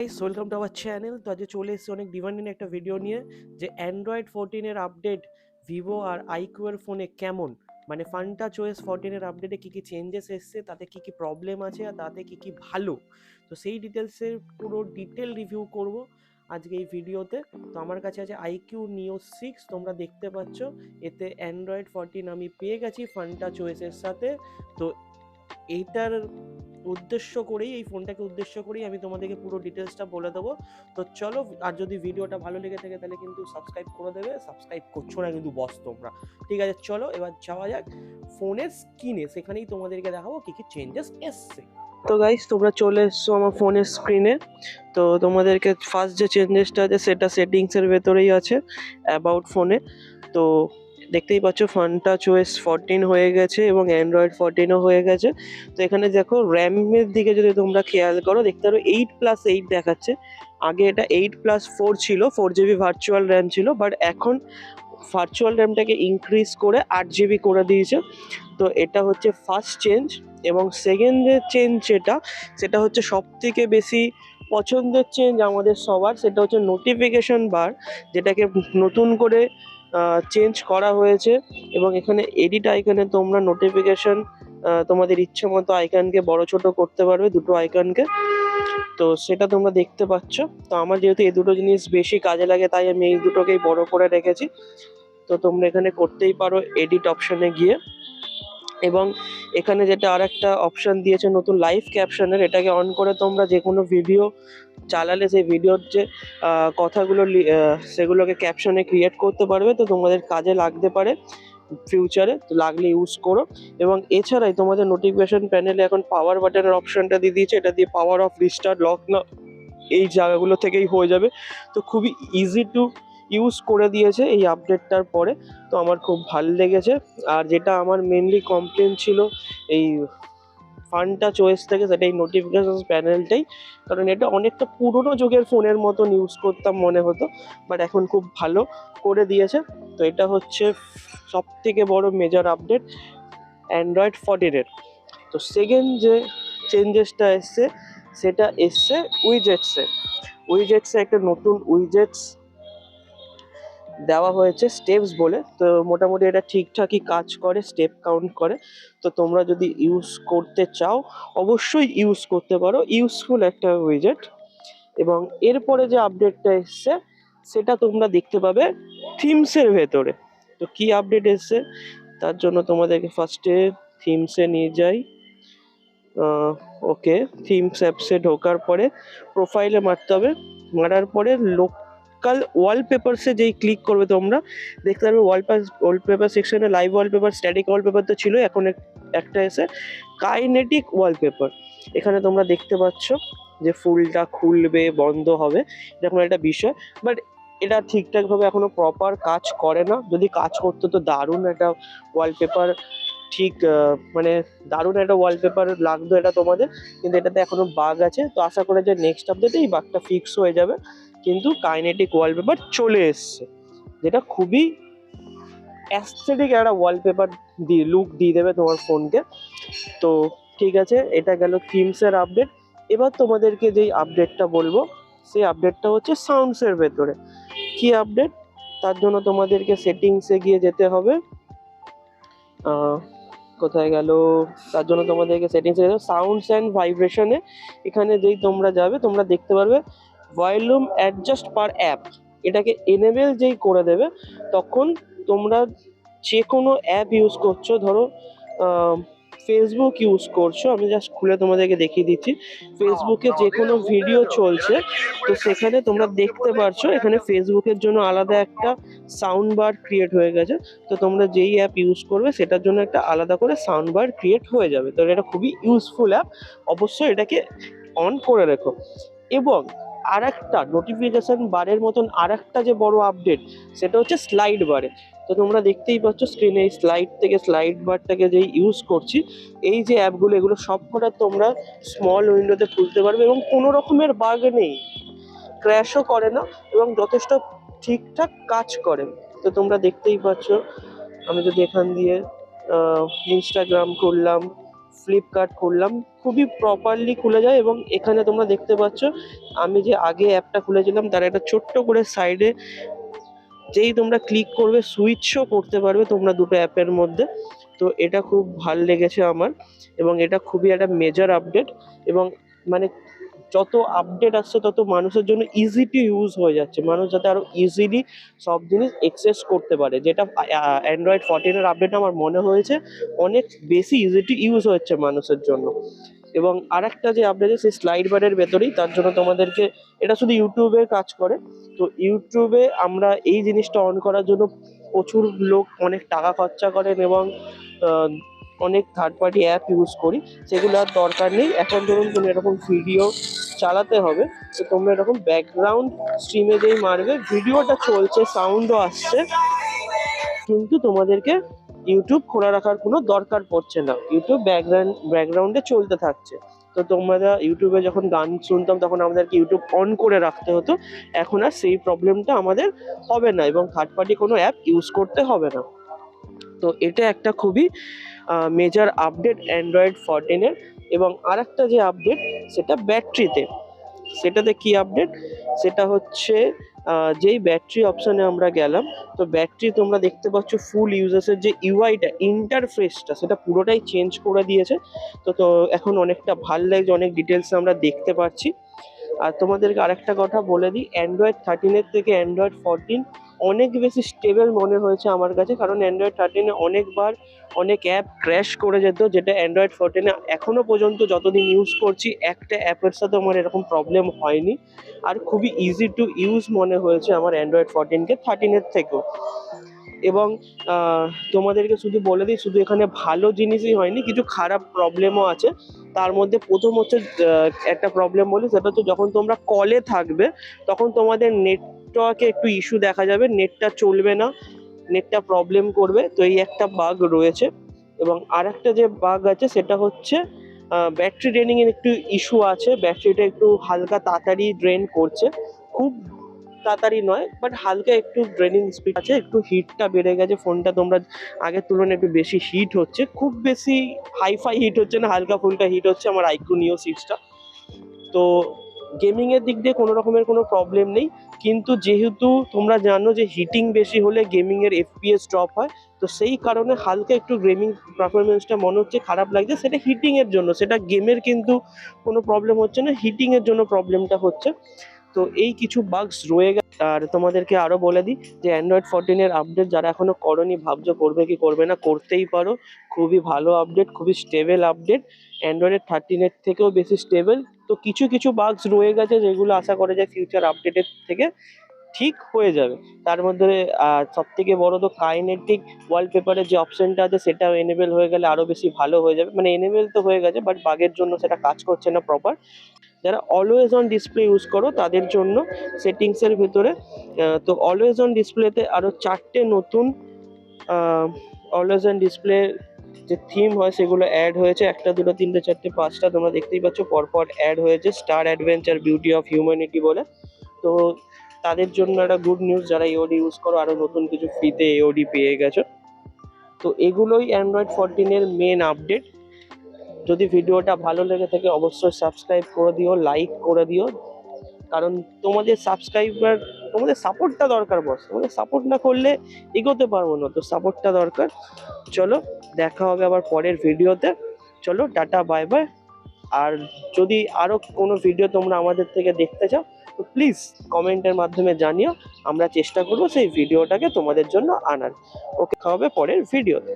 Guys welcome to our channel তো আজকে চলে এসেছি অনেক ডিমান্ডিং একটা ভিডিও নিয়ে যে অ্যান্ড্রয়েড ফোরটিনের আপডেট ভিভো আর আইকুয়ের ফোনে কেমন? মানে ফান্টা চয়েস ফোরটিনের আপডেটে কী কী চেঞ্জেস এসছে, তাতে কী কী প্রবলেম আছে আর তাতে কী কী ভালো? তো সেই ডিটেলসের পুরো ডিটেল রিভিউ করব আজকে এই ভিডিওতে তো আমার কাছে আছে আইকিউ নিও সিক্স তোমরা দেখতে পাচ্ছ। এতে অ্যান্ড্রয়েড ফোরটিন আমি পেয়ে গেছি ফান্টা চয়েসের সাথে। তো এইটার উদ্দেশ্য করেই, এই ফোনটাকে উদ্দেশ্য করেই আমি তোমাদেরকে পুরো ডিটেলসটা বলে দেবো। তো চলো, আর যদি ভিডিওটা ভালো লেগে থাকে তাহলে কিন্তু সাবস্ক্রাইব করে দেবে সাবস্ক্রাইব করছ না কিন্তু বস তোমরা। ঠিক আছে, চলো, এবার যাওয়া যাক ফোনের স্ক্রিনে সেখানেই তোমাদেরকে দেখাবো কী কী চেঞ্জেস এসছে। তো গাইস তোমরা চলে এসছো আমার ফোনের স্ক্রিনে তো তোমাদেরকে ফার্স্ট যে চেঞ্জেসটা আছে, সেটা সেটিংসের ভেতরেই আছে অ্যাবাউট ফোনে তো দেখতেই পাচ্ছ ফান্টা চয়েস ফোরটিন হয়ে গেছে এবং অ্যান্ড্রয়েড ফোরটিনও হয়ে গেছে। তো এখানে দেখো র্যামের দিকে যদি তোমরা খেয়াল করো, দেখতে পারো এইট প্লাস এইট দেখাচ্ছে। আগে এটা এইট প্লাস ফোর ছিল ফোর জিবি ভার্চুয়াল র্যাম ছিল বাট এখন ভার্চুয়াল র্যামটাকে ইনক্রিজ করে আট জিবি করে দিয়েছে। তো এটা হচ্ছে ফার্স্ট চেঞ্জ এবং সেকেন্ড চেঞ্জ যেটা, সেটা হচ্ছে সব থেকে বেশি পছন্দের চেঞ্জ আমাদের সবার, সেটা হচ্ছে নোটিফিকেশন বার যেটাকে নতুন করে চেঞ্জ করা হয়েছে এবং এখানে এডিট আইকনে তোমরা নোটিফিকেশন তোমাদের ইচ্ছে মতো আইকনকে বড় ছোট করতে পারবে, দুটো আইকনকে তো সেটা তোমরা দেখতে পাচ্ছ। তো আমার যেহেতু এই দুটো জিনিস বেশি কাজে লাগে, তাই আমি এই দুটোকেই বড় করে রেখেছি। তো তোমরা এখানে করতেই পারো এডিট অপশনে গিয়ে। এবং এখানে যেটা আর একটা অপশন দিয়েছে নতুন লাইভ ক্যাপশনের এটাকে অন করে তোমরা যে কোনো ভিডিও চালালে সেই ভিডিওর যে কথাগুলো সেগুলোকে ক্যাপশনে ক্রিয়েট করতে পারবে। তো তোমাদের কাজে লাগতে পারে ফিউচারে তো লাগলে ইউজ করো। এবং এছাড়াই তোমাদের নোটিফিকেশন প্যানেলে এখন পাওয়ার বাটনের অপশানটা দিয়ে দিয়েছে। এটা দিয়ে পাওয়ার অফ রিস্টার্ট লক না, এই জায়গাগুলো থেকেই হয়ে যাবে। তো খুবই ইজি টু ইউজ করে দিয়েছে এই আপডেটটার পরে। তো আমার খুব ভালো লেগেছে। আর যেটা আমার মেনলি কমপ্লেন ছিল এই ফানটা চয়েস থেকে, সেটা এই নোটিফিকেশন প্যানেলটাই কারণ এটা অনেকটা পুরনো যুগের ফোনের মতন ইউজ করতাম মনে হতো বাট এখন খুব ভালো করে দিয়েছে। তো এটা হচ্ছে সব থেকে বড় মেজর আপডেট অ্যান্ড্রয়েড ফর্টিনের তো সেকেন্ড যে চেঞ্জেসটা এসছে, সেটা এসছে উইজেটসে উইজেটসে একটা নতুন উইজেটস দেওয়া হয়েছে স্টেপস বলে। তো মোটামুটি এটা ঠিকঠাকই কাজ করে স্টেপ কাউন্ট করে। তো তোমরা যদি ইউজ করতে চাও, অবশ্যই ইউজ করতে পারো। ইউজফুল একটা উইজেট এবং এরপরে যে আপডেটটা এসছে, সেটা তোমরা দেখতে পাবে থিমসের ভেতরে। তো কি আপডেট এসছে? তার জন্য তোমাদেরকে ফার্স্টে থিমসে নিয়ে যাই। ওকে থিমস অ্যাপসে ঢোকার পরে প্রোফাইলে মারতে হবে। মারার পরে লোকাল ওয়ালপেপারসে যেই ক্লিক করবে তোমরা দেখতে পারবে ওয়ালপেপার ওয়ালপেপার সেকশনে লাইভ ওয়ালপেপার স্ট্যাটিক ওয়ালপেপার তো ছিল এখন একটা এসে কাইনেটিক ওয়ালপেপার এখানে তোমরা দেখতে পাচ্ছ যে ফুলটা খুলবে বন্ধ হবে এরকম একটা বিষয় বাট এটা ঠিকঠাকভাবে এখনও প্রপার কাজ করে না যদি কাজ করতো তো দারুণ একটা ওয়ালপেপার ঠিক মানে দারুণ একটা ওয়ালপেপার লাগতো এটা তোমাদের কিন্তু এটাতে এখনও বাগ আছে, তো আশা করে যে নেক্সট আপডেটে এই বাগটা ফিক্স হয়ে যাবে। কিন্তু কাইনেটিক ওয়ালপেপার চলে এসছে, যেটা খুবই অ্যাস্থেটিক একটা ওয়ালপেপার দিয়ে লুক দিয়ে দেবে তোমার ফোনকে তো ঠিক আছে, এটা গেল থিমসের আপডেট এবার তোমাদেরকে যেই আপডেটটা বলব, সেই আপডেটটা হচ্ছে সাউন্ডসের ভেতরে। কি আপডেট তার জন্য তোমাদেরকে সেটিংসে গিয়ে যেতে হবে। কোথায় গেল? তার জন্য তোমাদেরকে সেটিংসে যেতে হবে। সাউন্ডস অ্যান্ড ভাইব্রেশনে এখানে যেই তোমরা যাবে, তোমরা দেখতে পারবে ভলিউম অ্যাডজাস্ট পার অ্যাপ। এটাকে এনেবেল যেই করে দেবে, তখন তোমরা যে কোনো অ্যাপ ইউজ করছ, ধরো ফেসবুক ইউজ করছ, আমি জাস্ট খুলে তোমাদেরকে দেখিয়ে দিচ্ছি। ফেসবুকে যে কোনো ভিডিও চলছে, তো সেখানে তোমরা দেখতে পারছ, এখানে ফেসবুকের জন্য আলাদা একটা সাউন্ড বার ক্রিয়েট হয়ে গেছে। তো তোমরা যেই অ্যাপ ইউজ করবে, সেটার জন্য একটা আলাদা করে সাউন্ড বার ক্রিয়েট হয়ে যাবে। তো এটা খুবই ইউজফুল অ্যাপ অবশ্যই এটাকে অন করে রেখো। এবং আর একটা নোটিফিকেশন বারের মতন আর একটা যে বড় আপডেট সেটা হচ্ছে স্লাইড বারে তো তোমরা দেখতেই পাচ্ছ স্ক্রিনে এই স্লাইড থেকে স্লাইড বারটাকে যেই ইউজ করছি, এই যে অ্যাপগুলো এগুলো সব কটা তোমরা স্মল উইন্ডোতে খুলতে পারবে এবং কোনো রকমের বাগ নেই। ক্র্যাশও করে না এবং যথেষ্ট ঠিকঠাক কাজ করে। তো তোমরা দেখতেই পাচ্ছ, আমি যদি এখান দিয়ে ইনস্টাগ্রাম খুললাম ফ্লিপকার্ট খুললাম। খুবই প্রপারলি খুলে যায় এবং এখানে তোমরা দেখতে পাচ্ছ, আমি যে আগে অ্যাপটা খুলেছিলাম, তার একটা ছোট্ট করে সাইডে যেই তোমরা ক্লিক করবে সুইচও করতে পারবে তোমরা দুটো অ্যাপের মধ্যে। তো এটা খুব ভালো লেগেছে আমার এবং এটা খুবই একটা মেজার আপডেট এবং মানে যত আপডেট আসছে, তত মানুষের জন্য ইজি টু ইউজ হয়ে যাচ্ছে। মানুষ যাতে আরও ইজিলি সব জিনিস এক্সেস করতে পারে। যেটা অ্যান্ড্রয়েড ফোরটিনের আপডেট আমার মনে হয়েছে, অনেক বেশি ইজি টু ইউজ হচ্ছে মানুষের জন্য। এবং আরেকটা যে আপডেট সেই স্লাইড বারের ভেতরেই, তার জন্য তোমাদেরকে, এটা শুধু ইউটিউবে কাজ করে। তো ইউটিউবে আমরা এই জিনিসটা অন করার জন্য প্রচুর লোক অনেক টাকা খরচা করেন এবং অনেক থার্ড পার্টি অ্যাপ ইউজ করি। সেগুলো আর দরকার নেই। এখন ধরুন, তুমি এরকম ভিডিও চালাতে হবে। তো তোমরা এরকম ব্যাকগ্রাউন্ড স্ট্রিমে যেই মারবে, ভিডিওটা চলছে সাউন্ডও আসছে। কিন্তু তোমাদেরকে ইউটিউব খোলা রাখার কোনো দরকার পড়ছে না। ইউটিউব ব্যাকগ্রাউন্ড ব্যাকগ্রাউন্ডে চলতে থাকছে। তো তোমরা ইউটিউবে যখন গান শুনতাম, তখন আমাদেরকে ইউটিউব অন করে রাখতে হতো। এখন আর সেই প্রবলেমটা আমাদের হবে না এবং থার্ড পার্টি কোনো অ্যাপ ইউজ করতে হবে না। তো এটা একটা খুবই মেজর আপডেট অ্যান্ড্রয়েড ফোরটিনের এবং আরেকটা যে আপডেট সেটা ব্যাটারিতে সেটাতে কি আপডেট সেটা হচ্ছে যেই ব্যাটারি অপশানে আমরা গেলাম, তো ব্যাটারি তোমরা দেখতে পাচ্ছ ফুল ইউজার্সের যে ইউআইটা ইন্টারফেসটা সেটা পুরোটাই চেঞ্জ করে দিয়েছে। তো তো এখন অনেকটা ভালো লাগছে, অনেক ডিটেলস আমরা দেখতে পাচ্ছি। আর তোমাদেরকে আরেকটা কথা বলে দিই অ্যান্ড্রয়েড থার্টিনের থেকে অ্যান্ড্রয়েড ফোরটিন অনেক বেশি স্টেবল মনে হয়েছে আমার কাছে, কারণ অ্যান্ড্রয়েড থার্টিনে অনেকবার অনেক অ্যাপ ক্র্যাশ করে যেত, যেটা অ্যান্ড্রয়েড ফোরটিনে এখনও পর্যন্ত যতদিন ইউজ করছি, একটা অ্যাপের সাথে আমার এরকম প্রবলেম হয়নি। আর খুবই ইজি টু ইউজ মনে হয়েছে আমার অ্যান্ড্রয়েড ফোরটিনকে থার্টিনের থেকেও। এবং তোমাদেরকে শুধু বলে দিই, শুধু এখানে ভালো জিনিসই হয়নি, কিছু খারাপ প্রবলেমও আছে। তার মধ্যে প্রথম হচ্ছে একটা প্রবলেম বলি, সেটা হচ্ছে যখন তোমরা কলে থাকবে, তখন তোমাদের নেটওয়ার্কে একটু ইস্যু দেখা যাবে, নেটটা চলবে না, নেটটা প্রবলেম করবে, তো এই একটা বাগ রয়েছে এবং আরেকটা যে বাগ আছে সেটা হচ্ছে ব্যাটারি ড্রেনিংয়ের একটু ইস্যু আছে ব্যাটারিটা একটু হালকা তাড়াতাড়ি ড্রেন করছে, খুব তাড়াতাড়ি নয় বাট হালকা একটু ড্রেনিং স্পিড আছে, একটু হিটটা বেড়ে গেছে ফোনটা তোমরা আগের তুলনায় একটু বেশি হিট হচ্ছে, খুব বেশি হাইফাই হিট হচ্ছে না, হালকা ফুলকা হিট হচ্ছে আমার আইকু নিও সিক্সটা তো গেমিংয়ের দিক দিয়ে কোনো রকমের কোনো প্রবলেম নেই কিন্তু যেহেতু তোমরা জানো যে হিটিং বেশি হলে গেমিং এর এফপিএস ড্রপ হয়, তো সেই কারণে হালকা একটু গেমিং পারফরমেন্সটা মনে হচ্ছে খারাপ লাগছে। সেটা হিটিংয়ের জন্য, সেটা গেমের কিন্তু কোনো প্রবলেম হচ্ছে না হিটিংয়ের জন্য প্রবলেমটা হচ্ছে। তো এই কিছু বাগস রয়ে গেছে। আর তোমাদেরকে আরও বলে দিই যে অ্যান্ড্রয়েড ফোরটিনের আপডেট যারা এখনও করনি, ভাবছ করবে কি করবে না, করতেই পারো। খুবই ভালো আপডেট খুবই স্টেবেল আপডেট অ্যান্ড্রয়েড থার্টিনের থেকেও বেশি স্টেবেল তো কিছু কিছু বাগস রয়ে গেছে যেগুলো আশা করা যায় ফিউচার আপডেটের থেকে ঠিক হয়ে যাবে। তার মধ্যে সব থেকে বড় তো কাইনেটিক ওয়ালপেপারের যে অপশনটা আছে, সেটাও এনেবেল হয়ে গেলে আরও বেশি ভালো হয়ে যাবে। মানে এনেবেল তো হয়ে গেছে বাট বাগের জন্য সেটা কাজ করছে না প্রপার যারা অলওয়েজ অন ডিসপ্লে ইউজ করো, তাদের জন্য সেটিংসের ভেতরে তো অলওয়েজ অন ডিসপ্লেতে আরও চারটে নতুন অলওয়েজ অন ডিসপ্লে যে থিম হয়, সেগুলো অ্যাড হয়েছে। একটা, দুটো, তিনটে, চারটে, পাঁচটা তোমরা দেখতেই পাচ্ছ। পরপর অ্যাড হয়েছে। Star adventure beauty of humanity বলে। তো তাদের জন্য একটা গুড নিউজ যারা এওডি ইউজ করো আরও নতুন কিছু ফ্রিতে এওডি পেয়ে গেছো। তো এগুলোই অ্যান্ড্রয়েড ফোরটিনের মেন আপডেট যদি ভিডিওটা ভালো লেগে থাকে, অবশ্যই সাবস্ক্রাইব করে দিও লাইক করে দিও। কারণ তোমাদের সাবস্ক্রাইবার তোমাদের সাপোর্টটা দরকার বস তোমাদের সাপোর্ট না করলে এগোতে পারব না, তো সাপোর্টটা দরকার। চলো, দেখা হবে আবার পরের ভিডিওতে চলো, টাটা বাই বাই আর যদি আরও কোনো ভিডিও তোমরা আমাদের থেকে দেখতে চাও তো প্লিজ কমেন্টের মাধ্যমে জানিও, আমরা চেষ্টা করব সেই ভিডিওটাকে তোমাদের জন্য আনার। ওকে হবে পরের ভিডিওতে